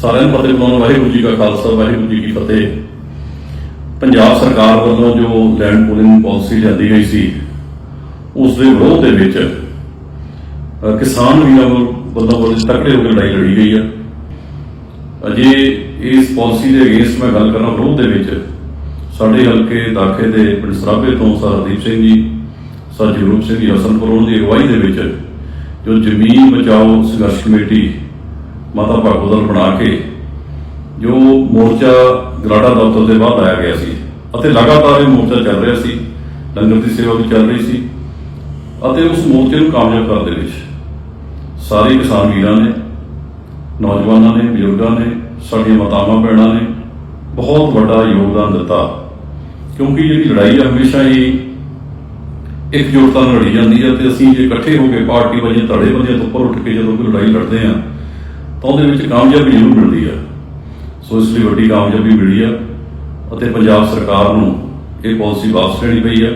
ਸਾਰਿਆਂ ਨੂੰ ਫਤਿਹ ਬੁਲਾਉਣ ਵਾਹਿਗੁਰੂ ਜੀ ਕਾ ਖਾਲਸਾ, ਵਾਹਿਗੁਰੂ ਜੀ ਕੀ ਫਤਿਹ। ਪੰਜਾਬ ਸਰਕਾਰ ਵੱਲੋਂ ਜੋ ਲੈਂਡ ਪੂਲਿੰਗ ਪਾਲਿਸੀ ਲਿਆਂਦੀ ਗਈ ਸੀ, ਉਸ ਦੇ ਵਿਰੋਧ ਦੇ ਵਿੱਚ ਕਿਸਾਨ ਵੀਰਾਂ ਵੱਲੋਂ ਬੜੀ ਤਕੜੇ ਹੋ ਕੇ ਲੜਾਈ ਲੜੀ ਗਈ ਆ। ਅਜੇ ਇਸ ਪਾਲਿਸੀ ਦੇ ਅਗੇਂਸਟ ਮੈਂ ਗੱਲ ਕਰਾਂ ਵਿਰੋਧ ਦੇ ਵਿੱਚ, ਸਾਡੇ ਹਲਕੇ ਦਾਖੇ ਦੇ ਪਿੰਡ ਸਰਾਭੇ ਤੋਂ ਸਰ ਹਰਦੀਪ ਸਿੰਘ ਜੀ, ਸਰ ਜਗਰੂਪ ਸਿੰਘ ਜੀ ਹਸਨਪੁਰ ਉਹਨਾਂ ਦੀ ਅਗਵਾਈ ਦੇ ਵਿੱਚ, ਜੋ ਜ਼ਮੀਨ ਬਚਾਓ ਸੰਘਰਸ਼ ਕਮੇਟੀ ਮਾਤਾ ਭਾਗੋ ਦਲ ਬਣਾ ਕੇ ਜੋ ਮੋਰਚਾ ਗਰਾੜਾ ਦਫ਼ਤਰ ਦੇ ਬਾਹਰ ਲਾਇਆ ਗਿਆ ਸੀ ਅਤੇ ਲਗਾਤਾਰ ਇਹ ਮੋਰਚਾ ਚੱਲ ਰਿਹਾ ਸੀ, ਲੰਗਰ ਦੀ ਸੇਵਾ ਵੀ ਚੱਲ ਰਹੀ ਸੀ ਅਤੇ ਉਸ ਮੋਰਚੇ ਨੂੰ ਕਾਮਯਾਬ ਕਰਨ ਦੇ ਵਿੱਚ ਸਾਰੇ ਕਿਸਾਨ ਵੀਰਾਂ ਨੇ, ਨੌਜਵਾਨਾਂ ਨੇ, ਬਜ਼ੁਰਗਾਂ ਨੇ, ਸਾਡੀਆਂ ਮਾਤਾਵਾਂ, ਭੈਣਾਂ ਨੇ ਬਹੁਤ ਵੱਡਾ ਯੋਗਦਾਨ ਦਿੱਤਾ ਕਿਉਂਕਿ ਜਿਹੜੀ ਲੜਾਈ ਆ ਹਮੇਸ਼ਾ ਹੀ ਇਕਜੁੱਟਤਾ ਨਾਲ ਲੜੀ ਜਾਂਦੀ ਹੈ ਤੇ ਅਸੀਂ ਜੇ ਇਕੱਠੇ ਹੋ ਕੇ ਪਾਰਟੀ ਵਜੇ ਧੜੇ ਬੰਦਿਆਂ ਤੋਂ ਉੱਪਰ ਉੱਠ ਕੇ ਜਦੋਂ ਕੋਈ ਲੜਾਈ ਲੜਦੇ ਆ ਤਾਂ ਉਹਦੇ ਵਿੱਚ ਕਾਮਯਾਬੀ ਜ਼ਰੂਰ ਮਿਲਦੀ ਆ। ਸੋ ਇਸ ਲਈ ਵੱਡੀ ਕਾਮਯਾਬੀ ਮਿਲੀ ਆ ਅਤੇ ਪੰਜਾਬ ਸਰਕਾਰ ਨੂੰ ਇਹ ਪਾਲਿਸੀ ਵਾਪਸ ਲੈਣੀ ਪਈ ਆ।